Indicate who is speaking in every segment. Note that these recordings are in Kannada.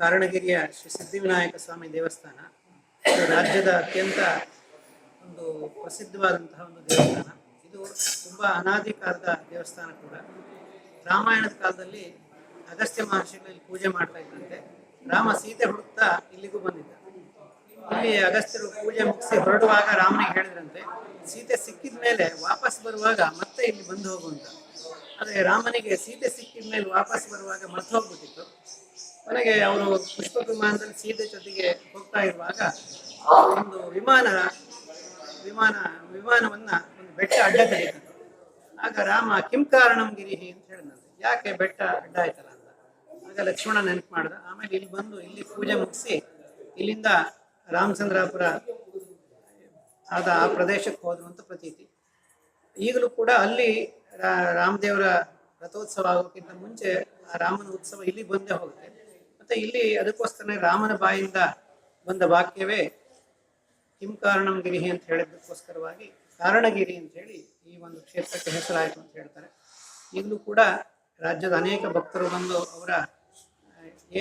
Speaker 1: ಕಾರಣಗಿರಿಯ ಶ್ರೀ ಸಿದ್ಧಿವಿನಾಯಕ ಸ್ವಾಮಿ ದೇವಸ್ಥಾನ. ರಾಜ್ಯದ ಅತ್ಯಂತ ಒಂದು ಪ್ರಸಿದ್ಧವಾದಂತಹ ಒಂದು ದೇವಸ್ಥಾನ. ಇದು ತುಂಬ ಅನಾದಿ ಕಾಲದ ದೇವಸ್ಥಾನ ಕೂಡ. ರಾಮಾಯಣದ ಕಾಲದಲ್ಲಿ ಅಗಸ್ತ್ಯ ಮಹರ್ಷಿಗಳು ಇಲ್ಲಿ ಪೂಜೆ ಮಾಡ್ತಾ ಇದ್ದಂತೆ. ರಾಮ ಸೀತೆ ಹುಡುಕ್ತಾ ಇಲ್ಲಿಗೂ ಬಂದಿದ್ದ. ಇಲ್ಲಿ ಅಗಸ್ತ್ಯರು ಪೂಜೆ ಮುಗಿಸಿ ಹೊರಡುವಾಗ ರಾಮನಿಗೆ ಹೇಳಿದ್ರಂತೆ, ಸೀತೆ ಸಿಕ್ಕಿದ ಮೇಲೆ ವಾಪಸ್ ಬರುವಾಗ ಮತ್ತೆ ಇಲ್ಲಿ ಬಂದು ಹೋಗುವಂತ. ಆದರೆ ರಾಮನಿಗೆ ಸೀತೆ ಸಿಕ್ಕಿದ ಮೇಲೆ ವಾಪಸ್ ಬರುವಾಗ ಮರ್ತು ಹೋಗ್ಬಿಟ್ಟಿತ್ತು. ಕೊನೆಗೆ ಅವರು ಪುಷ್ಪ ವಿಮಾನದಲ್ಲಿ ಸೀತೆ ಜೊತೆಗೆ ಹೋಗ್ತಾ ಇರುವಾಗ ಒಂದು ವಿಮಾನ ವಿಮಾನ, ವಿಮಾನವನ್ನ ಒಂದು ಬೆಟ್ಟ ಅಡ್ಡ ತೆಗೆದಿತ್ತು ಆಗ ರಾಮ, ಕಿಂ ಕಾರಣಂ ಗಿರಿಹಿ ಅಂತ ಹೇಳಿದಂತೆ ಯಾಕೆ ಬೆಟ್ಟ ಅಡ್ಡ ಆಯ್ತಲ್ಲ ಅಂತ. ಆಗ ಲಕ್ಷ್ಮಣ ನೆನಪು ಮಾಡ್ದ. ಆಮೇಲೆ ಇಲ್ಲಿ ಬಂದು ಇಲ್ಲಿ ಪೂಜೆ ಮುಗಿಸಿ ಇಲ್ಲಿಂದ ರಾಮಚಂದ್ರಾಪುರ ಆದ ಆ ಪ್ರದೇಶಕ್ಕೆ ಹೋದ್ರು ಅಂತ ಪ್ರತೀತಿ. ಈಗಲೂ ಕೂಡ ಅಲ್ಲಿ ರಾಮದೇವರ ರಥೋತ್ಸವ ಆಗೋಕ್ಕಿಂತ ಮುಂಚೆ ಆ ರಾಮನ ಉತ್ಸವ ಇಲ್ಲಿ ಬಂದೇ ಹೋಗುತ್ತೆ. ಮತ್ತೆ ಇಲ್ಲಿ ಅದಕ್ಕೋಸ್ಕರನೇ ರಾಮನ ಬಾಯಿಂದ ಬಂದ ವಾಕ್ಯವೇ ಕಿಂ ಕಾರಣಂ ಗಿರಿಹಿ ಅಂತ ಹೇಳಿದ್ದಕ್ಕೋಸ್ಕರವಾಗಿ ಕಾರಣಗಿರಿ ಅಂತ ಹೇಳಿ ಈ ಒಂದು ಕ್ಷೇತ್ರಕ್ಕೆ ಹೆಸರಾಯಿತು ಅಂತ ಹೇಳ್ತಾರೆ. ಈಗಲೂ ಕೂಡ ರಾಜ್ಯದ ಅನೇಕ ಭಕ್ತರು ಬಂದು ಅವರ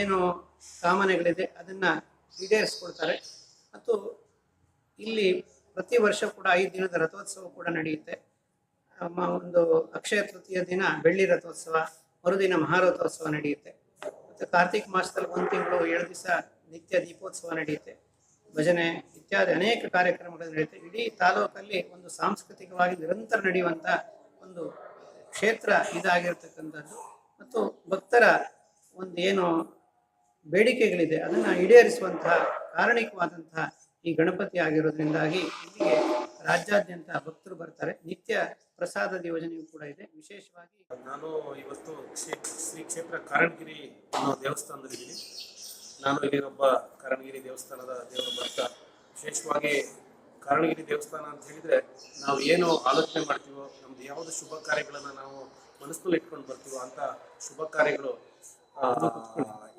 Speaker 1: ಏನು ಕಾಮನೆಗಳಿದೆ ಅದನ್ನ ಈಡೇರಿಸ್ಕೊಳ್ತಾರೆ ಮತ್ತು ಇಲ್ಲಿ ಪ್ರತಿ ವರ್ಷ ಕೂಡ ಐದು ದಿನದ ರಥೋತ್ಸವ ಕೂಡ ನಡೆಯುತ್ತೆ. ಒಂದು ಅಕ್ಷಯ ತೃತೀಯ ದಿನ, ಬೆಳ್ಳಿ ರಥೋತ್ಸವ, ಮರುದಿನ ಮಹಾರಥೋತ್ಸವ ನಡೆಯುತ್ತೆ. ಮತ್ತು ಕಾರ್ತಿಕ ಮಾಸದಲ್ಲಿ ಒಂದು ತಿಂಗಳು, ಏಳು ದಿವಸ ನಿತ್ಯ ದೀಪೋತ್ಸವ ನಡೆಯುತ್ತೆ. ಭಜನೆ ಇತ್ಯಾದಿ ಅನೇಕ ಕಾರ್ಯಕ್ರಮಗಳು ನಡೆಯುತ್ತೆ. ಇಡೀ ತಾಲೂಕಲ್ಲಿ ಒಂದು ಸಾಂಸ್ಕೃತಿಕವಾಗಿ ನಿರಂತರ ನಡೆಯುವಂಥ ಒಂದು ಕ್ಷೇತ್ರ ಇದಾಗಿರ್ತಕ್ಕಂಥದ್ದು. ಮತ್ತು ಭಕ್ತರ ಒಂದು ಏನು ಬೇಡಿಕೆಗಳಿದೆ, ಅದನ್ನು ಈಡೇರಿಸುವಂತಹ ಕಾರಣಿಕವಾದಂತಹ ಈ ಗಣಪತಿ ಆಗಿರೋದ್ರಿಂದಾಗಿ ಇಲ್ಲಿಗೆ ರಾಜ್ಯಾದ್ಯಂತ ಭಕ್ತರು ಬರ್ತಾರೆ. ನಿತ್ಯ ಪ್ರಸಾದದ ಯೋಜನೆಯೂ ಕೂಡ ಇದೆ. ವಿಶೇಷವಾಗಿ
Speaker 2: ನಾನು ಇವತ್ತು ಶ್ರೀ ಕ್ಷೇತ್ರ ಕಾರಣಗಿರಿ ಅನ್ನೋ ದೇವಸ್ಥಾನದಲ್ಲಿದ್ದೀನಿ. ನಾನು ಇಲ್ಲಿನೊಬ್ಬ ಕಾರಣಗಿರಿ ದೇವಸ್ಥಾನದ ದೇವರ ಭಕ್ತ. ವಿಶೇಷವಾಗಿ ಕಾರಣಗಿರಿ ದೇವಸ್ಥಾನ ಅಂತ ಹೇಳಿದ್ರೆ ನಾವು ಏನು ಆಲೋಚನೆ ಮಾಡ್ತೀವೋ, ನಮ್ದು ಯಾವುದು ಶುಭ ಕಾರ್ಯಗಳನ್ನು ನಾವು ಮನಸ್ಸಲ್ಲಿ ಇಟ್ಕೊಂಡು ಬರ್ತೀವೋ ಅಂತ ಶುಭ ಕಾರ್ಯಗಳು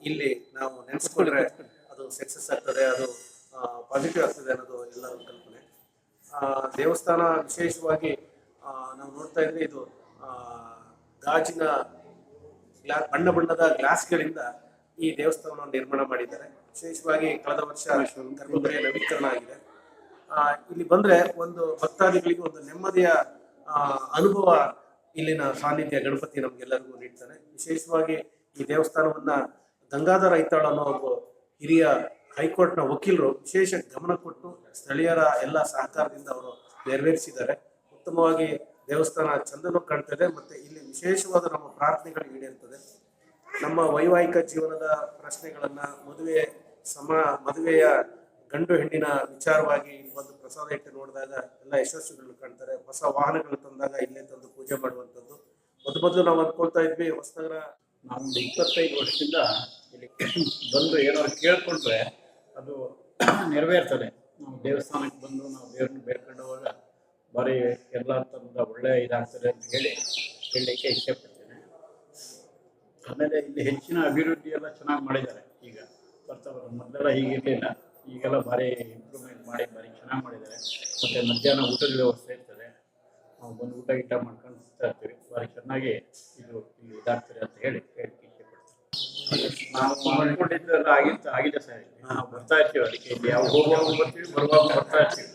Speaker 2: ಇಲ್ಲಿ ನಾವು ನೆನೆಸ್ಕೊಂಡ್ರೆ ಅದು ಸಕ್ಸಸ್ ಆಗ್ತದೆ, ಅದು ಪಾಸಿಟಿವ್ ಆಗ್ತದೆ ಅನ್ನೋದು ಎಲ್ಲರ ಕಲ್ಪನೆ. ದೇವಸ್ಥಾನ ವಿಶೇಷವಾಗಿ ನಾವು ನೋಡ್ತಾ ಇದ್ರೆ ಇದು ಗಾಜಿನ ಗ್ಲಾ, ಬಣ್ಣ ಬಣ್ಣದ ಗ್ಲಾಸ್ಗಳಿಂದ ಈ ದೇವಸ್ಥಾನವನ್ನು ನಿರ್ಮಾಣ ಮಾಡಿದ್ದಾರೆ. ವಿಶೇಷವಾಗಿ ಕಳೆದ ವರ್ಷ ನವೀಕರಣ ಆಗಿದೆ. ಇಲ್ಲಿ ಬಂದ್ರೆ ಒಂದು ಭಕ್ತಾದಿಗಳಿಗೆ ಒಂದು ನೆಮ್ಮದಿಯ ಅನುಭವ ಇಲ್ಲಿನ ಸಾನ್ನಿಧ್ಯ ಗಣಪತಿ ನಮ್ಗೆಲ್ಲರಿಗೂ ನೀಡ್ತಾನೆ. ವಿಶೇಷವಾಗಿ ಈ ದೇವಸ್ಥಾನವನ್ನ ಗಂಗಾಧರ ಐತಾಳ್ ಅನ್ನೋ ಒಬ್ಬ ಹಿರಿಯ ಹೈಕೋರ್ಟ್ನ ವಕೀಲರು ವಿಶೇಷ ಗಮನ ಕೊಟ್ಟು ಸ್ಥಳೀಯರ ಎಲ್ಲ ಸಹಕಾರದಿಂದ ಅವರು ನೆರವೇರಿಸಿದ್ದಾರೆ. ಉತ್ತಮವಾಗಿ ದೇವಸ್ಥಾನ ಚಂದನು ಕಾಣ್ತದೆ, ಮತ್ತೆ ಇಲ್ಲಿ ವಿಶೇಷವಾದ ನಮ್ಮ ಪ್ರಾರ್ಥನೆಗಳು ಈಡೇರ್ತದೆ. ನಮ್ಮ ವೈವಾಹಿಕ ಜೀವನದ ಪ್ರಶ್ನೆಗಳನ್ನ ಮದುವೆ ಸಮ, ಮದುವೆಯ ಗಂಡು ಹೆಣ್ಣಿನ ವಿಚಾರವಾಗಿ ಒಂದು ಪ್ರಸಾದ ಇಟ್ಟು ನೋಡಿದಾಗ ಎಲ್ಲ ಯಶಸ್ಸುಗಳು ಕಾಣ್ತಾರೆ. ಹೊಸ ವಾಹನಗಳು ತಂದಾಗ ಇಲ್ಲೇ ತಂದು ಪೂಜೆ ಮಾಡುವಂಥದ್ದು. ಮೊದಲು ಮೊದಲು ನಾವು ಅಂದ್ಕೊಳ್ತಾ ಇದ್ವಿ, ಹೊಸನಗರ
Speaker 3: ನಾವೊಂದು ಇಪ್ಪತ್ತೈದು ವರ್ಷದಿಂದ ಇಲ್ಲಿ ಬಂದು ಏನಾದ್ರು ಕೇಳ್ಕೊಂಡ್ರೆ ಅದು ನೆರವೇರ್ತದೆ. ನಾವು ದೇವಸ್ಥಾನಕ್ಕೆ ಬಂದು ನಾವು ದೇವ್ರನ್ನ ಬೇಡ್ಕೊಂಡು ಭಾರಿ ಎಲ್ಲ ಥರದ ಒಳ್ಳೆ ಇದಾಗ್ತದೆ ಅಂತ ಹೇಳಿ ಹೇಳಲಿಕ್ಕೆ ಇಷ್ಟಪಡ್ತೇನೆ. ಆಮೇಲೆ ಇಲ್ಲಿ ಹೆಚ್ಚಿನ ಅಭಿವೃದ್ಧಿ ಎಲ್ಲ ಚೆನ್ನಾಗಿ ಮಾಡಿದ್ದಾರೆ. ಈಗ ಬರ್ತಾ ಬರೋ ಮೊದಲೆಲ್ಲ ಹೀಗಿರಲಿಲ್ಲ. ಈಗೆಲ್ಲ ಭಾರಿ ಇಂಪ್ರೂವ್ಮೆಂಟ್ ಮಾಡಿ ಭಾರಿ ಚೆನ್ನಾಗಿ ಮಾಡಿದ್ದಾರೆ. ಮತ್ತು ಮಧ್ಯಾಹ್ನ ಊಟದ ವ್ಯವಸ್ಥೆ ಇರ್ತದೆ. ನಾವು ಬಂದು ಊಟ ಗೀಟ ಮಾಡ್ಕೊಂಡು ಹೋಗ್ತಾ ಇರ್ತೀವಿ. ಭಾರಿ ಚೆನ್ನಾಗಿ ಇದು ಇಲ್ಲಿ ಇದಾಗ್ತದೆ ಅಂತ ಹೇಳಿ ಹೇಳಿ ನಾವು ಆಗಿತ್ತು, ಆಗಿದೆ ಸರ್. ನಾವು ಬರ್ತಾ ಇರ್ತೀವಿ ಅದಕ್ಕೆ ಇಲ್ಲಿ. ಹೋಗುವಾಗ ಬರ್ತೀವಿ, ಬರುವಾಗ ಬರ್ತಾ ಇರ್ತೀವಿ.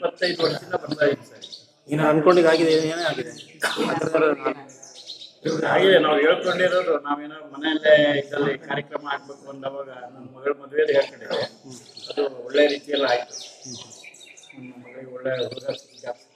Speaker 3: ಇಪ್ಪತ್ತೈದು ವರ್ಷದಿಂದ ಬರ್ತಾ ಇದೆ ಸರ್.
Speaker 2: ಇನ್ನು ಅನ್ಕೊಂಡಿಗೆ ಆಗಿದೆ ಏನೇ ಆಗಿದೆ?
Speaker 3: ಆಗಿದೆ ನಾವು ಹೇಳ್ಕೊಂಡಿರೋದು ನಾವೇನೋ ಮನೆಯಲ್ಲೇ ಇದರಲ್ಲಿ ಕಾರ್ಯಕ್ರಮ ಆಗ್ಬೇಕು ಅಂದವಾಗ ನನ್ನ ಮಗಳ ಮದುವೆಯಲ್ಲಿ ಹೇಳ್ಕೊಂಡಿದ್ದೆ. ಅದು ಒಳ್ಳೆ ರೀತಿಯಲ್ಲಿ ಆಯ್ತು. ನನ್ನ ಮಗಳಿಗೆ ಒಳ್ಳೆ ಹುಡುಗ ಜಾಸ್ತಿ.